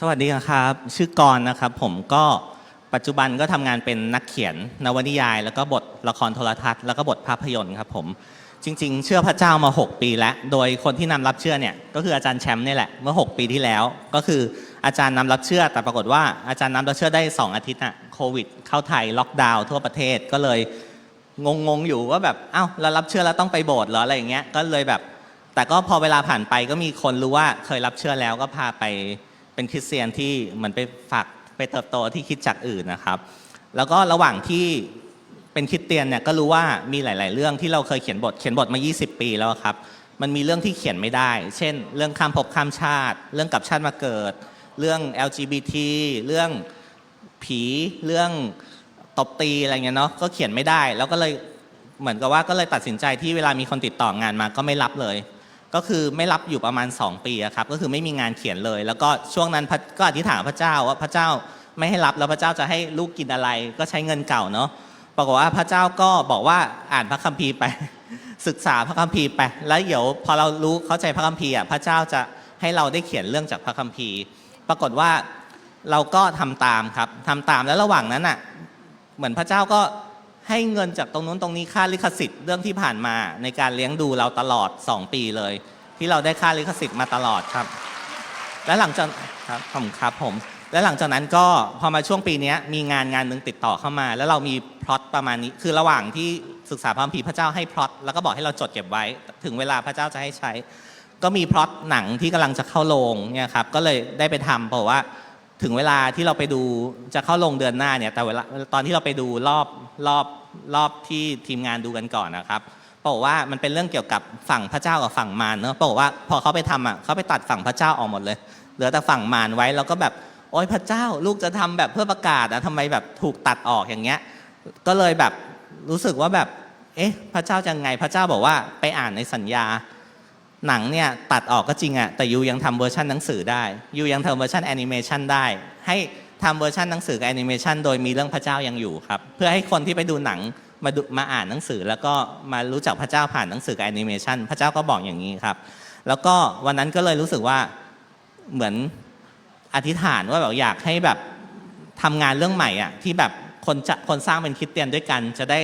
สวัสดีครับ ชื่อกรณ์นะครับ ผมก็ปัจจุบันก็ทำงานเป็นนักเขียนนวนิยาย แล้วก็บทละครโทรทัศน์แล้วก็บทภาพยนตร์ครับผมจริง ๆ เชื่อพระเจ้ามา 6 ปีแล้ว โดยคนที่นำรับเชื่อเนี่ยก็คืออาจารย์แชมป์นี่แหละเมื่อ 6 ปีที่แล้ว ก็คืออาจารย์นำรับเชื่อ แต่ปรากฏว่าอาจารย์นำรับเชื่อได้ 2 อาทิตย์น่ะโควิด เข้าไทยล็อกดาวน์ทั่วประเทศก็เลยงงๆอยู่ว่าแบบอ้าวเรารับเชื่อแล้วต้องไปโบสถ์เหรออะไรอย่างเงี้ยก็เลยแบบ แต่ก็พอเวลาผ่านไปก็มีคนรู้ว่าเคยรับเชื่อแล้วก็พาไป เป็นคริสเตียนที่เหมือนไปฝากไปเติบโตที่คิดจักอื่นนะครับ แล้วก็ระหว่างที่เป็นคริสเตียนเนี่ยก็รู้ว่ามีหลาย ๆ เรื่องที่เราเคยเขียนบทเขียนบทมา 20 ปีแล้วครับ มันมีเรื่องที่เขียนไม่ได้ เช่น เรื่องข้ามภพข้ามชาติ เรื่องกับชาติมาเกิด เรื่อง LGBT เรื่องผีเรื่องตบตีอะไรเงี้ยเนาะก็เขียนไม่ได้ แล้วก็เลยเหมือนกับว่าก็เลยตัดสินใจที่เวลามีคนติดต่องานมาก็ไม่รับเลย ก็คือไม่รับอยู่ประมาณ 2 ปีครับ ก็คือไม่มีงานเขียนเลย แล้วก็ช่วงนั้นก็อธิษฐานพระเจ้าว่าพระเจ้าไม่ให้รับแล้วพระเจ้าจะให้ลูกกินอะไร ก็ใช้เงินเก่าเนาะปรากฏว่าพระเจ้าก็บอกว่าอ่านพระคัมภีร์ไป ศึกษาพระคัมภีร์ไปแล้วเดี๋ยวพอเรารู้เข้าใจพระคัมภีร์อะพระเจ้าจะให้เราได้เขียนเรื่องจากพระคัมภีร์ ปรากฏว่าเราก็ทำตามครับทำตามแล้วระหว่างนั้นอะเหมือนพระเจ้าก็ ให้เงินจากตรงนู้นตรงนี้ค่าลิขสิทธิ์เรื่องที่ผ่านมาในการเลี้ยงดูเราตลอด 2 ปีเลย ที่เราได้ค่าลิขสิทธิ์มาตลอดครับ และหลังจากครับผมครับผม และหลังจากนั้นก็พอมาช่วงปีเนี้ยมีงานงานหนึ่งติดต่อเข้ามา แล้วเรามีพล็อตประมาณนี้คือระหว่างที่ศึกษาพระคัมภีร์พระเจ้าให้พล็อตแล้วก็บอกให้เราจดเก็บไว้ ถึงเวลาพระเจ้าจะให้ใช้ ก็มีพล็อตหนังที่กำลังจะเข้าโรงเนี่ยครับก็เลยได้ไปทำเพราะว่าถึงเวลาที่เราไปดูจะเข้าลงเดือนหน้าเนี่ยแต่เวลาตอนที่เราไปดูรอบ รอบรอบที่ทีมงานดูกันก่อนนะครับบอกว่ามันเป็นเรื่องเกี่ยวกับฝั่งพระเจ้ากับฝั่งมารเนอะบอกว่าพอเขาไปทำอะเขาไปตัดฝั่งพระเจ้าออกหมดเลย เหลือแต่ฝั่งมารไว้แล้วก็แบบโอ๊ยพระเจ้าลูกจะทำแบบเพื่อประกาศอะทำไมแบบถูกตัดออกอย่างเงี้ย ก็เลยแบบรู้สึกว่าแบบเอ๊ะพระเจ้าจะไงพระเจ้าบอกว่าไปอ่านในสัญญา หนังเนี่ยตัดออกก็จริงอะแต่ยูยังทำเวอร์ชันหนังสือได้ยูยังทำเวอร์ชันแอนิเมชันได้ให้ ทำเวอร์ชันหนังสือกับแอนิเมชันโดยมีเรื่องพระเจ้ายังอยู่ครับ เพื่อให้คนที่ไปดูหนังมาดูมาอ่านหนังสือ แล้วก็มารู้จักพระเจ้าผ่านหนังสือกับแอนิเมชันพระเจ้าก็บอกอย่างนี้ครับ แล้วก็วันนั้นก็เลยรู้สึกว่าเหมือนอธิษฐานว่าแบบอยากให้แบบทำงานเรื่องใหม่อะที่แบบคนจะคนสร้างเป็นคริสเตียนด้วยกัน จะได้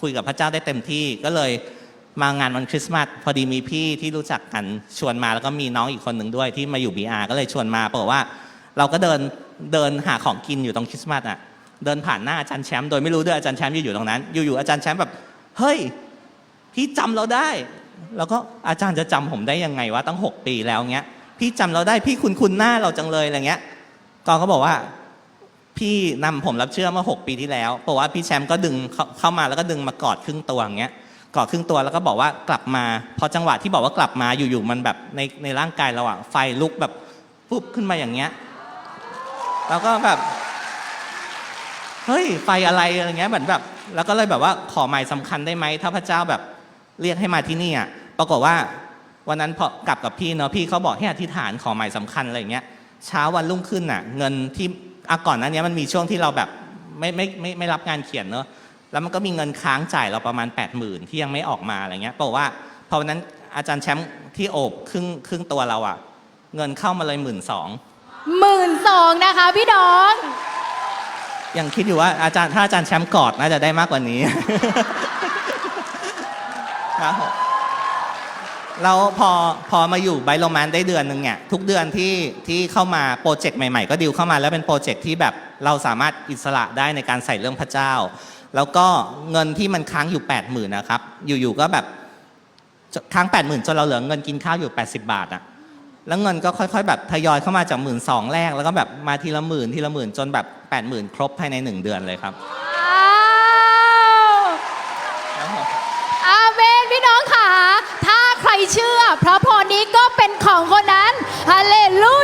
คุยกับพระเจ้าได้เต็มที่ ก็เลยมางานวันคริสต์มาสพอดีมีพี่ที่รู้จักกันชวนมาแล้วก็มีน้องอีกคนหนึ่งด้วยที่มาอยู่ BR ก็เลยชวนมาปรากว่าเราก็เดิน เดินหาของกินอยู่ตรงคริสต์มาสอะเดินผ่านหน้าอาจารย์แชมป์โดยไม่รู้ด้วยอาจารย์แชมป์อยู่ตรงนั้น อยู่ๆอาจารย์แชมป์แบบเฮ้ยพี่จำเราได้ แล้วก็อาจารย์จะจำผมได้ยังไงวะตั้ง 6 ปีแล้วเงี้ย พี่จำเราได้พี่คุณคุณหน้าเราจังเลยอะไรเงี้ยกองก็บอกว่า พี่นำผมรับเชื่อเมื่อ 6 ปีที่แล้วบอกว่าพี่แชมป์ก็ดึงเข้าเข้ามาแล้วก็ดึงมากอดครึ่งตัวอย่างเงี้ยกอดครึ่งตัวแล้วก็บอกว่ากลับมาพอจังหวะที่บอกว่ากลับมาอยู่ๆมันแบบในในร่างกายเราอะไฟลุกแบบปุ๊บขึ้นมาอย่างเงี้ย แล้วก็แบบเฮ้ยไฟอะไรอะไรเงี้ยเหมือนแบบ แล้วก็เลยแบบว่าขอหมายสำคัญได้ไหมถ้าพระเจ้าแบบเรียกให้มาที่นี่อะปรากฏว่าวันนั้นพอกลับกับพี่เนาะพี่เขาบอกให้อธิษฐานขอหมายสำคัญอะไรเงี้ยเช้าวันรุ่งขึ้นน่ะ เงินที่อะก่อนนั้นเนี้ยมันมีช่วงที่เราแบบไม่ไม่ไม่ไม่รับงานเขียนเนาะแล้วมันก็มีเงินค้างจ่ายเราประมาณ 8 0,000ที่ยังไม่ออกมาอะไรเงี้ยบอกว่าพอวันนั้นอาจารย์แชมป์ที่โอบครึ่งครึ่งตัวเราอะ เงินเข้ามาเลยหมื่นสอง หมื่นสองนะคะพี่น้อง ยังคิดอยู่ว่าอาจารย์ถ้าอาจารย์แชมป์กอดน่าจะได้มากกว่านี้ ครับผมแล้วพอพอมาอยู่ไบโรแมนได้เดือนหนึ่งเนี่ยทุกเดือนที่ที่เข้ามาโปรเจกต์ใหม่ๆ ก็ดิวเข้ามาแล้วเป็นโปรเจกต์ที่แบบเราสามารถอิสระได้ในการใส่เรื่องพระเจ้า แล้วก็เงินที่มันค้างอยู่ 8 0,000นะครับ อยู่ๆก็แบบค้าง 8 0,000จนเราเหลือเงินกินข้าวอยู่ 80 บาทอะ แล้วเงินก็ค่อยๆ แบบทยอยเข้ามาจากหมื่นสองแรก แล้วก็แบบมาทีละหมื่นทีละหมื่นจนแบบ8 0,000ครบภายใน 1 เดือนเลยครับ ว้าวอาเมนพี่น้องค่ะ ถ้าใครเชื่อพระพรนี้ก็เป็นของคนนั้นฮาเลลูยา